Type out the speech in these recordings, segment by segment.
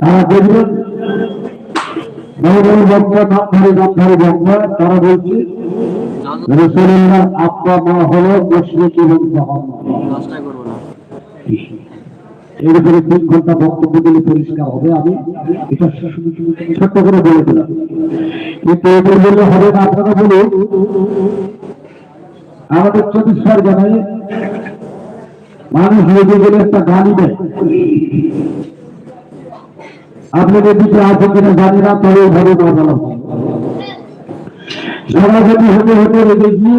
তারা বক্তা তারা বলছে রসুল্লাহ মা হলো মুশরিক এবং এর উপরে তিন ঘণ্টা বক্তব্য দিলে পরিষ্কার হবে। আমি এটা ছোট্ট করে বলে দিলাম। কিন্তু এদের বললে হবে না আপনারা বলুন। আমাদের চব্বিশ জানায় মানুষ লেগে গেলে একটা গালি দেয়। আপনাদের দিকে আছে কিনা জানি না, তবে ভাবে না বলা। সভাপতি হতে হতে রেখে গিয়ে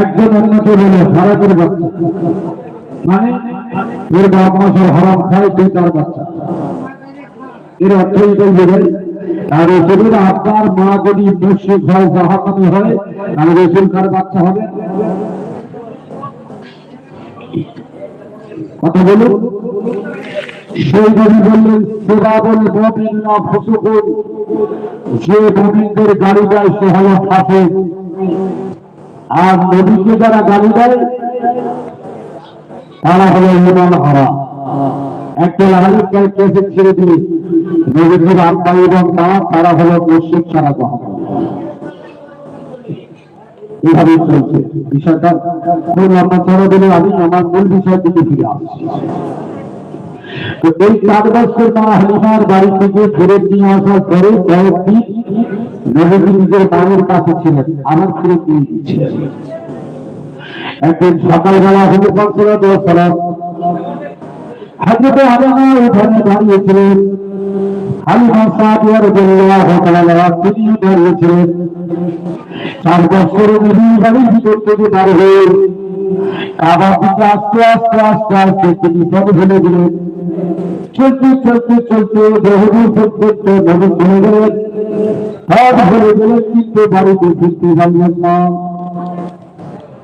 একজন অন্যকে বলে হারাতের বাচ্চা মানে বাপ সব খায় তার বাচ্চা। এর অর্থ এটাই বোঝায় আর রসুলের আপনার মা যদি মুর্শিদ হয় জাহাকানি হয়, তাহলে রসুল কার বাচ্চা হবে। কথা বলুন। সেই নবী বললেন সেবাবল ববিন না ফসুকুন। যে ববিনদের গাড়ি দেয়, সে হলো ফাঁসে আর নবীকে যারা গালি দেয়, তারা হলো ইমান হারা। একটা লাগালে কেসে ছেড়ে দিলে নবীজির আত্মা এবং তারা হলো মুর্শিদ ছাড়া কখন এভাবে চলছে। বিষয়টা কোন আমরা চলে দিলে আমি আমার মূল বিষয়ের দিকে ফিরে আসছি। তো এই চার বছর মা হালিমার বাড়ি থেকে ফেরত নিয়ে আসার পরে কয়েকদিন নবীজি নিজের মায়ের কাছে ছিলেন আবার ফেরত নিয়ে দিচ্ছিলেন একদিন সকালবেলা হুজুর সাল্লাল্লাহু আলাইহি সাল্লাম হযরতে আলিমা ওখানে দাঁড়িয়েছিলেন সাদিয়া রাদিয়াল্লাহু তাআলা তিনি দাঁড়িয়েছিলেন। চার বছরের নবী বাড়ির ভিতর থেকে বার কাবার দিকে আস্তে আস্তে আস্তে আস্তে তিনি পথ ফেলে চলতে চলতে চলতে বহুদূর পর্যন্ত নবী চলে গেলেন পথ ফেলে গেলেন কিন্তু না।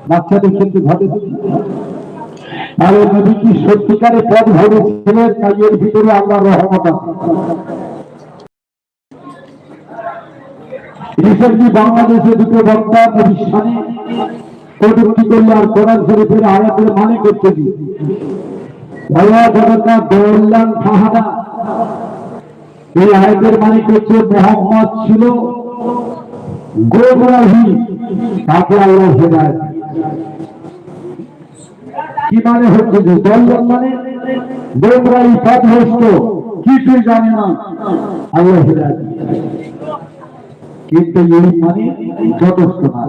বাচ্চাদের ক্ষেত্রে ঘটে তাহলে নবী কি সত্যিকারে তাই এর ভিতরে আল্লাহ রহমত আছে। বাংলাদেশে দুটো বক্তা কটূক্তি করলে আর কোরআন শরীফের আয়াতের মানে করতে ফাহাদা, এই আয়াতের মানে করছে মোহাম্মদ ছিল গোমরাহি তাকে আল্লাহ হেদায়ত কি মানে হচ্ছে যে দৌল্লান মানে? গোমরাহি পথভ্রষ্ট কিছুই জানে না, আল্লাহ হেদায়ত কিন্তু ইউনিট মানে যথেষ্ট না।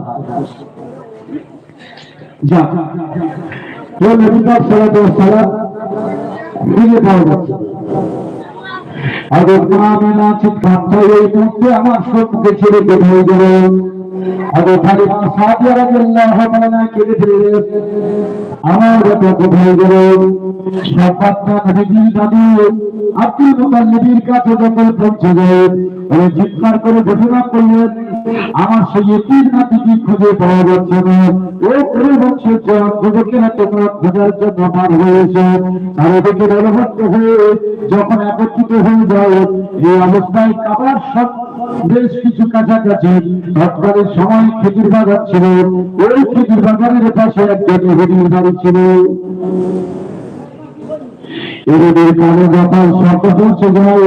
যা পাওয়া যাচ্ছে। আর আমি না করে এই মুহূর্তে আমার সম্মুখে ছেড়ে বের হয়ে তাআলা কেঁদে ফেললেন আমার কথা কোথায় গেল? মুতাল্লিবের কাছে যখন পৌঁছে গেলেন চিৎকার করে ঘোষণা করলেন আমার সেই এতির নাতিটি খুঁজে পাওয়া যাচ্ছে না। ও করে বলছে যুবকেরা তোমরা খোঁজার জন্য বার হয়েছে। চারিদিকে দলবদ্ধ হয়ে যখন একত্রিত হয়ে যায়, এই অবস্থায় কাবার সব বেশ কিছু কাছাকাছি তৎকালীন সময় খেজুর বাগান ছিল। ওই খেজুর বাগানের পাশে একজন ইহুদির বাড়ি ছিল। এদের কানে যখন শব্দ পৌঁছে যায়।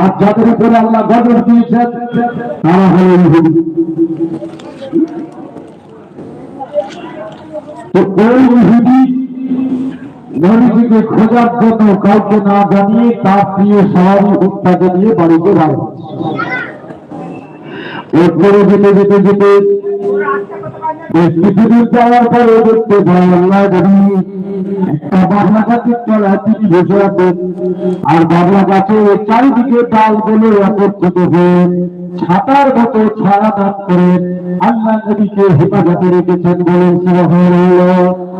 আর যাদের উপরে আল্লাহ গজব দিয়েছেন, তারা হলো ইহুদি। তো ওই ইহুদি নবীজিকে খোঁজার জন্য কাউকে না জানিয়ে তার প্রিয় স্বাভাবিক হত্যাকে নিয়ে বাড়িতে বার এরপরে যেতে যেতে যেতে আর বাবলা গাছের চারিদিকে ডালগুলো একত্রিত হয়ে ছাতার মতো ছায়া দান করেন আল্লাহ নবীকে হেফাজতে রেখেছেন সুবহানাল্লাহ।